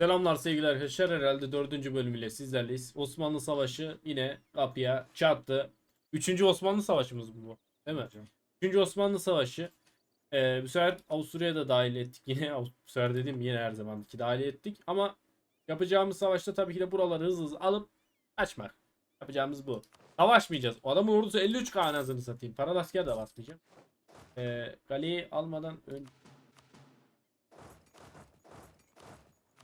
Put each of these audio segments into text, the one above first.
Selamlar sevgili arkadaşlar. Herhalde dördüncü bölümüyle sizlerleyiz. Osmanlı Savaşı yine kapıya çattı. Üçüncü Osmanlı Savaşımız bu. Değil mi? Üçüncü Osmanlı Savaşı. Ee, bu sefer Avusturya'ya da dahil ettik. Yine bu sefer dedim yine her zamanki dahil ettik. Ama yapacağımız savaşta tabii ki de buraları hızlı hızlı alıp açmak. Yapacağımız bu. Savaşmayacağız. O adamın ordusu 53k anasını satayım. Paralı asker de basmayacağım. Ee, Gale'yi almadan önce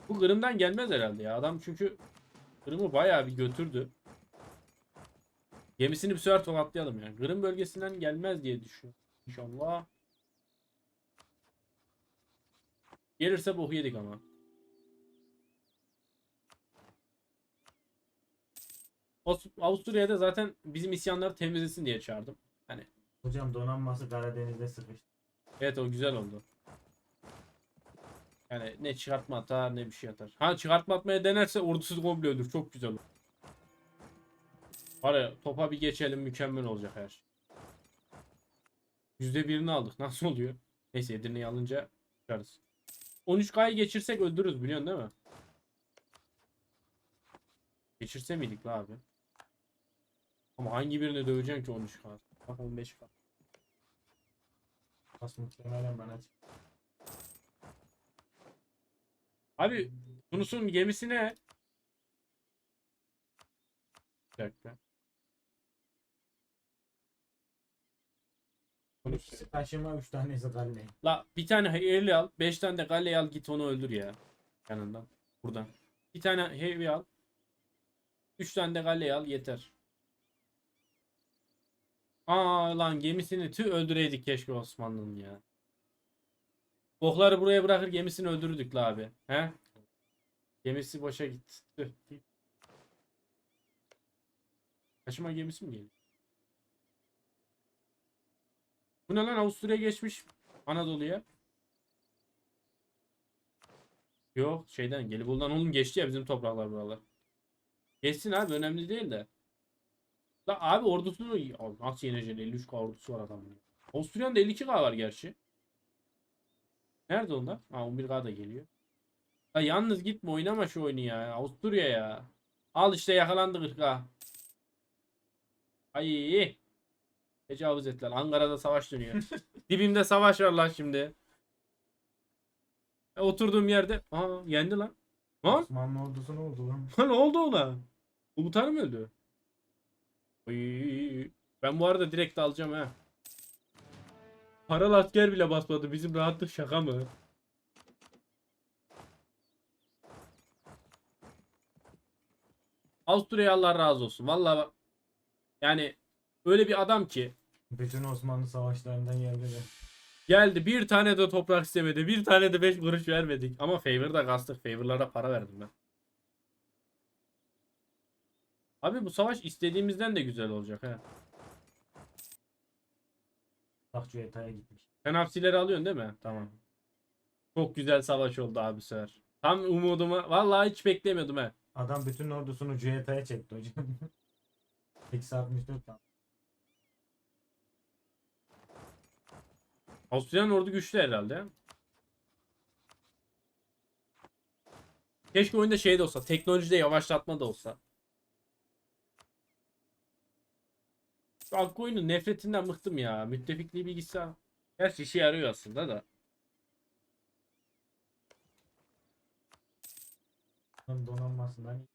Bu Kırım'dan gelmez herhalde ya. Adam çünkü Kırım'ı bayağı bir götürdü. Gemisini bir sefer tokatlayalım yani. Kırım bölgesinden gelmez diye düşünüyorum. İnşallah. Gelirse boku yedik ama. Avusturya'da zaten bizim isyanları temizlesin diye çağırdım. Hocam donanması Karadeniz'de sıkıştı. Evet o güzel oldu. Yani ne çıkartma atar ne bir şey atar. Ha çıkartma atmaya denerse ordusuz komple ölür. Çok güzel olur. Var topa bir geçelim mükemmel olacak her şey. Yüzde birini aldık. Nasıl oluyor? Neyse Edirne'yi alınca çıkarız. 13K'yı geçirsek öldürürüz biliyorsun değil mi? Geçirse miydik la abi? Ama hangi birini döveceksin ki 13K? Bak 15K. Pas muhtemelen bana çıktı. Abi Tunus'un gemisi ne? Bir dakika. Tunus. İkisi taşıma 3 tanesi galle. La bir tane heavy al. 5 tane de galle al git onu öldür ya. Yanından. Buradan. Bir tane heavy al. 3 tane de galle al yeter. Aa lan gemisini tüh öldüreydik keşke Osmanlı'nın ya. Okları buraya bırakır gemisini öldürürdük la abi. He? Gemisi boşa gitti. Taşıma gemisi mi geliyor? Bu ne lan Avusturya geçmiş Anadolu'ya. Yok şeyden Gelibolu'dan oğlum geçti ya bizim topraklar buralar. Geçsin abi önemli değil de. La abi ordusunu nasıl yeneceksin 53k ordusu var adamın. Avusturya'nın da 52k var gerçi. Nerede onlar? Ha 11k da geliyor. Ya yalnız gitme oynama şu oyunu ya. Avusturya ya. Al işte yakalandı 40k. Ay. Tecavüz ettiler. Ankara'da savaş dönüyor. Dibimde savaş var lan şimdi. E, oturduğum yerde. Aa yendi lan. Lan. Osmanlı ordusu ne oldu lan? Ne oldu ona? Komutanı mı öldü? Oy. Ben bu arada direkt alacağım ha. Paralı asker bile basmadı. Bizim rahatlık şaka mı? Avusturya Allah razı olsun. Vallahi bak- yani öyle bir adam ki Bütün Osmanlı savaşlarından yerleri. geldi bir tane de toprak istemedi. Bir tane de 5 kuruş vermedik. Ama favor'da kastık. Favor'lara para verdim ben. Abi bu savaş istediğimizden de güzel olacak ha. Bak Cüeta'ya gitmiş. Sen hapsileri alıyorsun değil mi? Tamam. Çok güzel savaş oldu abi sefer. Tam umuduma vallahi hiç beklemiyordum ha. Adam bütün ordusunu Cüeta'ya çekti hocam. Eksi 64 tam. Avusturya'nın ordu güçlü herhalde. Keşke oyunda şey de olsa. Teknolojide yavaşlatma da olsa. Şu oyunun nefretinden bıktım ya. Müttefikliği bilgisayar. Gerçi işe yarıyor aslında da. Donanmasından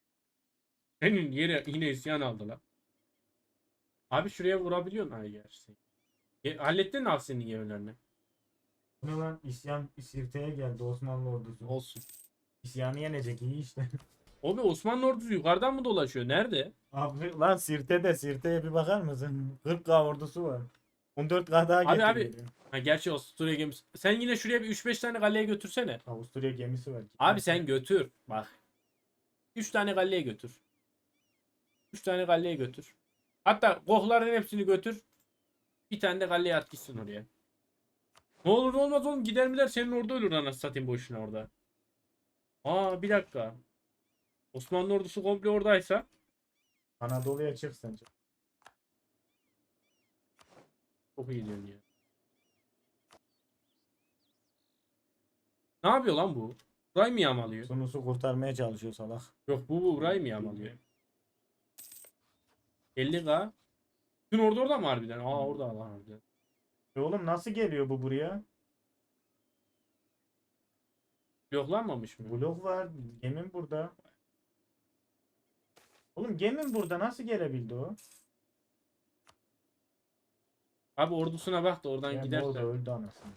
Senin yere yine isyan aldılar. Abi şuraya vurabiliyorsun. Ay gerçi. E, hallettin mi abi senin gemilerini? Ne lan isyan Sirte'ye geldi Osmanlı ordusu. Olsun. İsyanı yenecek iyi işte. Abi Osmanlı ordusu yukarıdan mı dolaşıyor? Nerede? Abi lan Sirte'de Sirte'ye bir bakar mısın? 40k ordusu var. 14k daha Abi, abi. getiriyor. Ha gerçi Avusturya gemisi. Sen yine şuraya bir 3-5 tane galeye götürsene. Avusturya gemisi var. Abi sen götür. Bak. 3 tane galeye götür. 3 tane galeye götür. Hatta kohların hepsini götür. Bir tane de galeye at gitsin oraya. Ne olur ne olmaz oğlum gider mi der senin orada ölür anasını satayım boşuna orada. Aa bir dakika. Osmanlı ordusu komple oradaysa Anadolu'ya çık sence. çok iyi diyorsun ya. Ne yapıyor lan bu? Burayı mı yağmalıyor? Sunusu kurtarmaya çalışıyor salak. Yok bu bu burayı mı yağmalıyor? 50k. Dün orada orada mı harbiden? Aa orada lan harbiden. E oğlum nasıl geliyor bu buraya? Bloklanmamış mı? Blok var. Gemin burada. Oğlum gemin burada nasıl gelebildi o? Abi ordusuna bak da oradan Yani giderse. orada öldü anasını.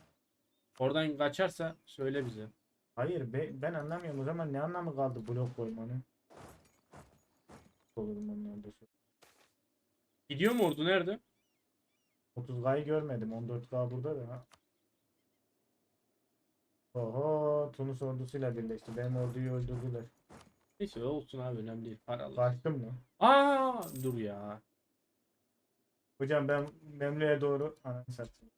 Oradan kaçarsa söyle bize. Hayır be- ben anlamıyorum o zaman ne anlamı kaldı blok koymanın? Olurum da sonra. Gidiyor mu ordu nerede? 30K'yı görmedim 14K burada da. Oho Tunus ordusuyla birleşti. Benim orduyu öldürdüler. Neyse olsun abi önemli değil. Paralı. Kaçtım mı? Aa dur ya. Hocam ben Memlü'ye doğru ananı satayım.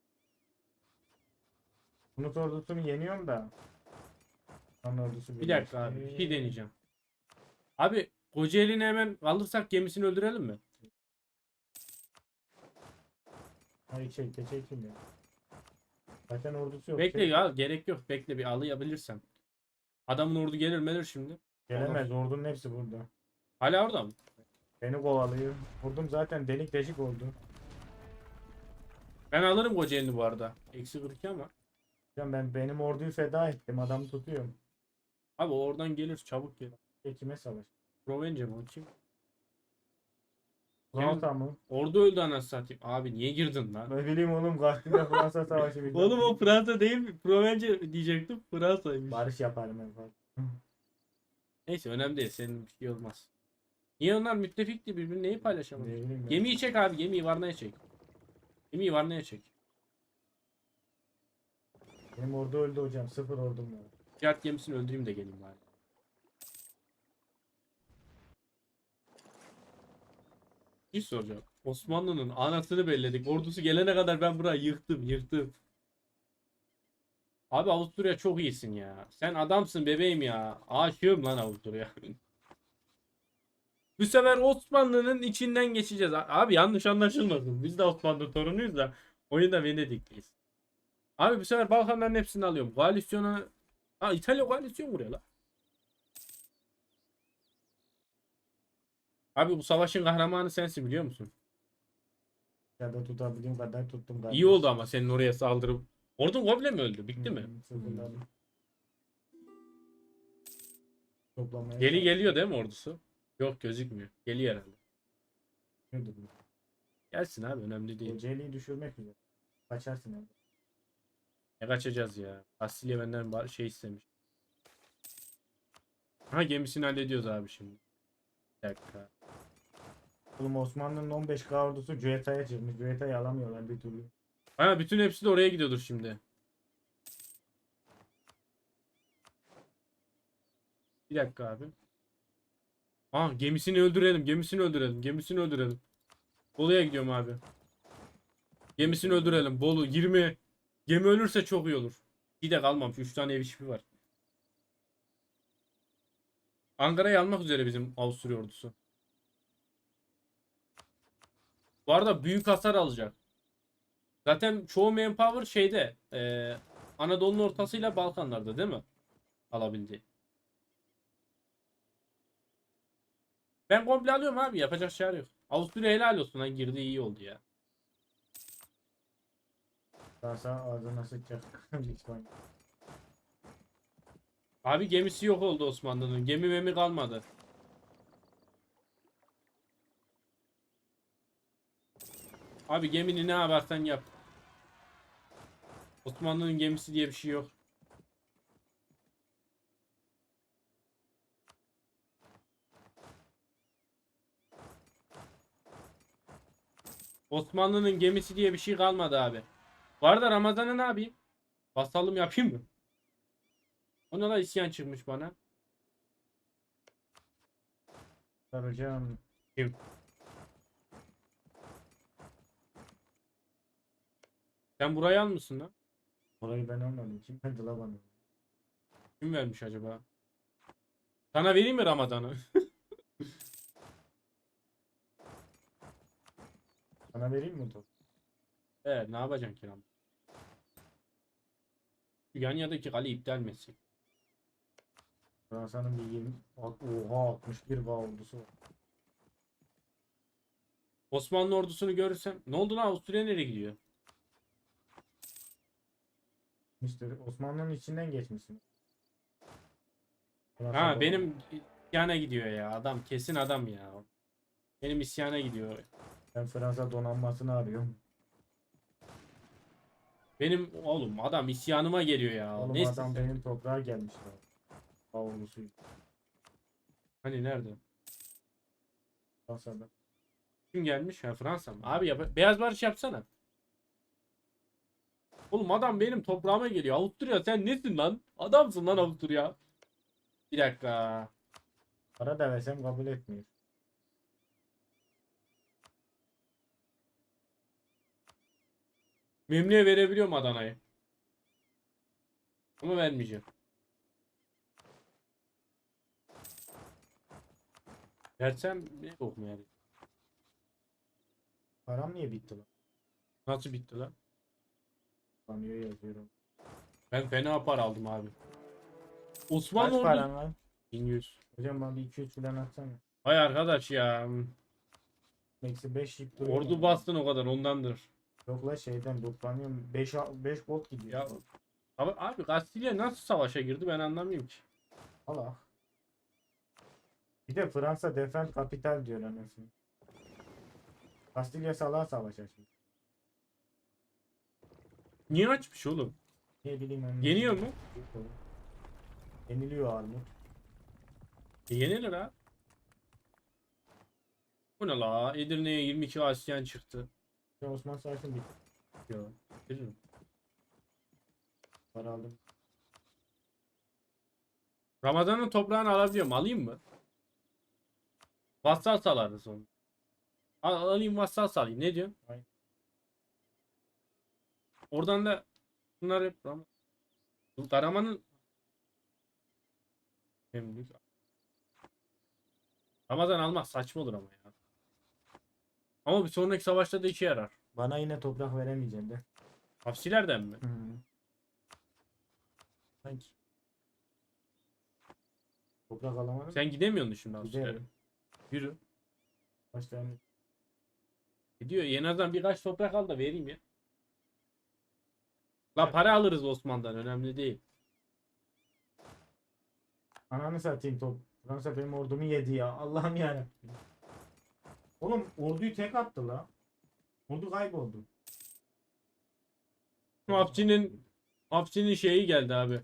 Tunus ordusunu yeniyorum da. Ordusu Bir dakika abi. Bir şey deneyeceğim. Abi Kocaeli'ni hemen alırsak gemisini öldürelim mi? Hayır çekte çekim ya. Zaten ordusu yok. Bekle Çek- ya gerek yok. Bekle bir alayabilirsem. Adamın ordu gelir melir şimdi. Gelemez ordunun hepsi burada. Hala orada mı? Beni kovalıyor. Ordum zaten delik deşik oldu. Ben alırım Kocaeli'ni bu arada. Eksi 42 ama. Hocam ben benim orduyu feda ettim. Adamı tutuyorum. Abi o oradan gelir çabuk gelir. E, kime savaş? Provence mi o kim? Fransa mı? Ordu öldü anasını satayım. Abi niye girdin lan? Ne bileyim oğlum Gasti'de Fransa savaşı bir Oğlum o Fransa değil mi? Provence diyecektim. Fransa'ymış. Barış yaparım en fazla. Neyse önemli değil. Senin bir şey olmaz. Niye onlar müttefikti birbirini neyi Ne paylaşamadı? bileyim ben. Gemiyi çek abi. Gemiyi Varna'ya çek. Gemiyi Varna'ya çek. Benim ordu öldü hocam. Sıfır ordum var. Ticaret gemisini öldüreyim de geleyim bari. Bir şey soracağım. Osmanlı'nın anasını belledik. Ordusu gelene kadar ben burayı yıktım, yıktım. Abi Avusturya çok iyisin ya. Sen adamsın bebeğim ya. Aşığım lan Avusturya. Bu sefer Osmanlı'nın içinden geçeceğiz. Abi yanlış anlaşılmasın. Biz de Osmanlı torunuyuz da oyunda Venedikliyiz. Abi bu sefer Balkanların hepsini alıyorum. Koalisyona Ha İtalya koalisyon kuruyor la. Abi bu savaşın kahramanı sensin biliyor musun? Ya da tutabildiğim kadar tuttum galiba. İyi oldu ama senin oraya saldırıp. Ordun komple mi öldü? Bitti mi? Hı, Sıfırladım. Toplamaya Geli geliyor değil mi ordusu? Yok gözükmüyor. Geliyor herhalde. Gelsin abi önemli değil. Kocaeli'yi düşürmek üzere. Kaçarsın abi. Ne kaçacağız ya? Kastilya benden ba- şey istemiş. Ha gemisini hallediyoruz abi şimdi. Bir dakika. Oğlum Osmanlı'nın 15K ordusu Cüeta'ya çıkmış. Cüeta'yı alamıyorlar bir türlü. Ha bütün hepsi de oraya gidiyordur şimdi. Bir dakika abi. Aa gemisini öldürelim, gemisini öldürelim, gemisini öldürelim. Bolu'ya gidiyorum abi. Gemisini öldürelim. Bolu 20. Gemi ölürse çok iyi olur. Bir de kalmamış. 3 tane ev işi var. Ankara'yı almak üzere bizim Avusturya ordusu. Bu arada büyük hasar alacak. Zaten çoğu manpower şeyde eee Anadolu'nun ortasıyla Balkanlarda değil mi? Alabildi. Ben komple alıyorum abi. Yapacak şey yok. Avusturya helal olsun lan girdi iyi oldu ya. Daha sağ ağzına. İspanya. Abi gemisi yok oldu Osmanlı'nın. Gemi memi kalmadı. Abi gemini ne yaparsan yap. Osmanlı'nın gemisi diye bir şey yok. Osmanlı'nın gemisi diye bir şey kalmadı abi. Bu arada Ramazan'ı ne yapayım? Vasalım yapayım mı? Ona da isyan çıkmış bana. Hocam. Sen burayı almışsın lan. Orayı ben almadım. Kim verdi la bana? Kim vermiş acaba? Sana vereyim mi Ramazan'ı? Sana vereyim mi top? Evet ne yapacaksın ki lan? Şu yan yadaki kale iptal mi etsin? Fransa'nın bir 20 oha 61 K ordusu var. Osmanlı ordusunu görürsem ne oldu lan Avusturya nereye gidiyor? İşte Osmanlı'nın içinden geçmişsin. Fransa Ha benim isyana gidiyor ya adam kesin adam ya. Benim isyana gidiyor. Ben Fransa donanmasını arıyorum. Benim oğlum adam isyanıma geliyor ya. Oğlum ne adam benim toprağa gelmiş. K ordusu Hani nerede? Fransa'da. Kim gelmiş? Ha Fransa mı? Abi yap beyaz barış yapsana. Oğlum adam benim toprağıma geliyor. Avusturya sen nesin lan? Adamsın lan Avusturya. Bir dakika. Para da versem kabul etmiyor. Memnun'e verebiliyorum Adana'yı. Ama vermeyeceğim. Versem ne yok mu yani? Param niye bitti lan? Nasıl bitti lan? Sanıyor yazıyorum. Ben fena para aldım abi. Osmanlı Kaç paran var? 1100. Hocam bana bir 2-3 falan atsana. Vay arkadaş ya. Eksi 5 yip duruyor. Ordu bastın o kadar ondandır. Yok la şeyden lootlanıyorum. 5 5 gold gidiyor. Ya abi, abi Kastilya nasıl savaşa girdi ben anlamıyorum ki. Allah. Bir de Fransa Defend Capital diyor anasını. Kastilya salağa savaş açmış. Niye açmış oğlum? Ne bileyim ben. Yeniyor mu? Yeniliyor armut. E, yenilir ha. Bu ne la? Edirne'ye 22 Asyan çıktı. Ya Osman Savaş'ın bitti. Yo. Veririm. Para aldım. Ramazan'ın toprağını alabiliyorum. Alayım mı? Vassal salardı sonra. Al, alayım vassal salayım. Ne diyorsun? Hayır. Oradan da bunlar hep Ram Bu Karaman'ın Memlük. Ramazan almak saçma olur ama ya. Ama bir sonraki savaşta da işe yarar. Bana yine toprak veremeyeceksin de. Hapsilerden mi? Sanki. Toprak alamadım. Sen gidemiyorsun şimdi hapsilere. Yürü. Tane? Gidiyor. En azından birkaç toprak al da vereyim ya. La para alırız Osman'dan. Önemli değil. Ananı satayım top. Fransa benim ordumu yedi ya. Allah'ım yarabbim. Oğlum orduyu tek attı la. Ordu kayboldu. Hapsinin Hapsinin şeyi geldi abi.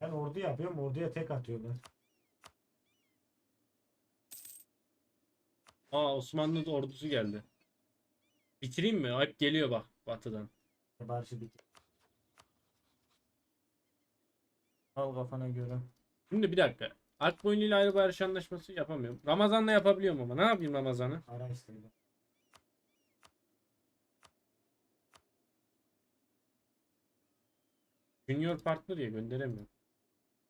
Ben ordu yapıyorum orduya tek atıyorlar. Aa Osmanlı ordusu geldi. Bitireyim mi? Ayıp geliyor bak batıdan. Barışı bitti. Al kafana göre. Şimdi bir dakika. Akboyun ile ayrı barış anlaşması yapamıyorum. Ramazan'la yapabiliyorum ama. Ne yapayım Ramazan'ı? Ara istedim. Junior partner ya gönderemiyorum.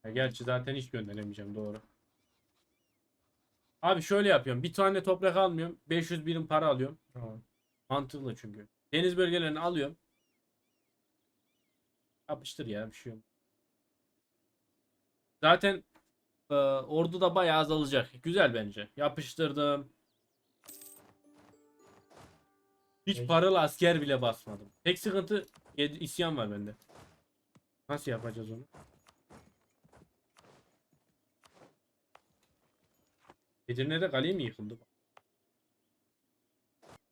Ya gerçi zaten hiç gönderemeyeceğim doğru. Abi şöyle yapıyorum. Bir tane toprak almıyorum. 500 birim para alıyorum. Tamam. Mantıklı çünkü. Deniz bölgelerini alıyorum. Yapıştır ya bir şey yok. Zaten e, ordu da bayağı azalacak. Güzel bence. Yapıştırdım. Hiç paralı asker bile basmadım. Tek sıkıntı isyan var bende. Nasıl yapacağız onu? Edirne'de kale mi yıkıldı?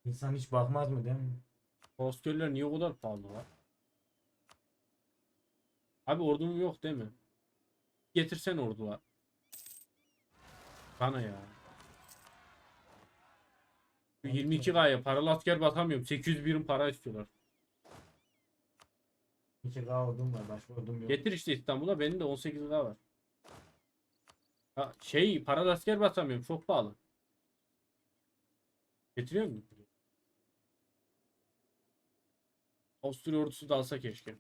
İnsan hiç bakmaz mı değil mi? Hostörler niye o kadar pahalı var? Abi ordum yok değil mi? Getirsen ordular. Bana ya. Şu 22 gaya paralı asker batamıyorum. 800 birim para istiyorlar. 2K ordum var başka ordum yok. Getir işte İstanbul'a benim de 18 lira var. Ha, şey paralı asker basamıyorum çok pahalı. Getiriyor musun? Avusturya ordusu da alsa keşke.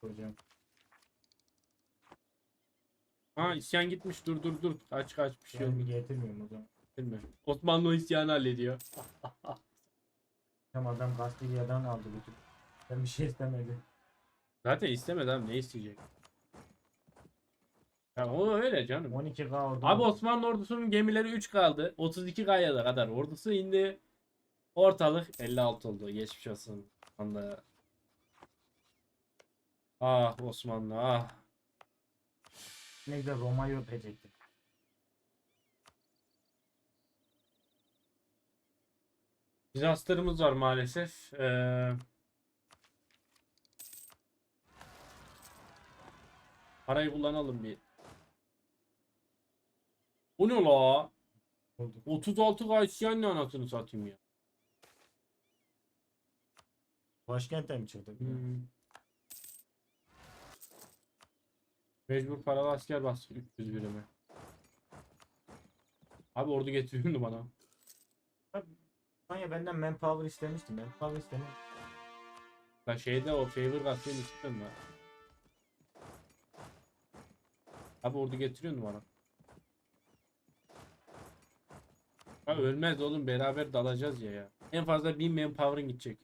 Hocam. Ha isyan gitmiş dur dur dur. Kaç kaç bir şey oldu. getirmiyorum o zaman. Bilmiyorum. Osmanlı o isyanı hallediyor. Hem adam Kastilya'dan aldı bütün. Ben bir şey istemedim. Zaten istemedi abi ne isteyecek? Ya o öyle canım. 12K ordu. Abi Osmanlı ordusunun gemileri 3 kaldı. 32 kayada kadar ordusu indi. Ortalık 56 oldu. Geçmiş olsun. Anda. Ah Osmanlı ah. Ne güzel Roma'yı öpecektim. Disaster'ımız var maalesef. Ee, parayı kullanalım bir. Bu ne la? Oldu. 36 k isyan ne anasını satayım ya. Başkente mi çıktı? Hmm. Mecbur paralı asker bastı 300 birime. Abi ordu getiriyordu bana. Manya benden manpower istemişti. Manpower istemiş. La şeyde o favor gazeteni istedim ben. Abi ordu getiriyordu bana. Ha ölmez oğlum beraber dalacağız ya ya. En fazla 1000 manpower'ın gidecek.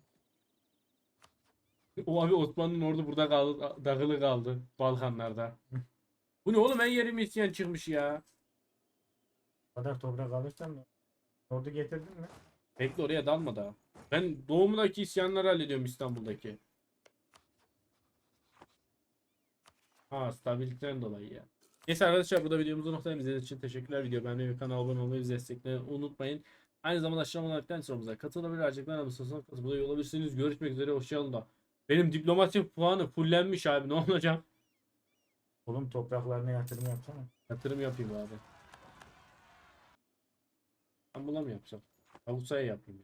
O abi Osmanlı'nın ordu burada kaldı, dağılı kaldı Balkanlarda. Bu ne oğlum en yerim isyan çıkmış ya. O kadar toprak alırsan da. Ordu getirdin mi? Bekle oraya dalma daha. Ben doğumdaki isyanları hallediyorum İstanbul'daki. Ha stabiliteden dolayı ya. Neyse arkadaşlar burada videomuzu noktayalım. İzlediğiniz için teşekkürler. Video beğenmeyi ve kanala abone olmayı bizi desteklemeyi unutmayın. Aynı zamanda aşağıdan like'tan sorumuza katılabilir. Açıklar mısınız? Burada olabilirsiniz. Görüşmek üzere. Hoşçakalın da. Benim diplomasi puanı fullenmiş abi. Ne olacak? Oğlum topraklarına yatırım yapsana. Yatırım yapayım abi. Ben buna mı yapsam? Agusa'ya yapayım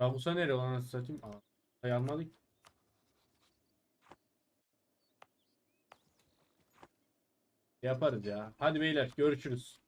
ya. Nereye anasını satayım? Aa, dayanmadık. Yaparız ya. Hadi beyler görüşürüz.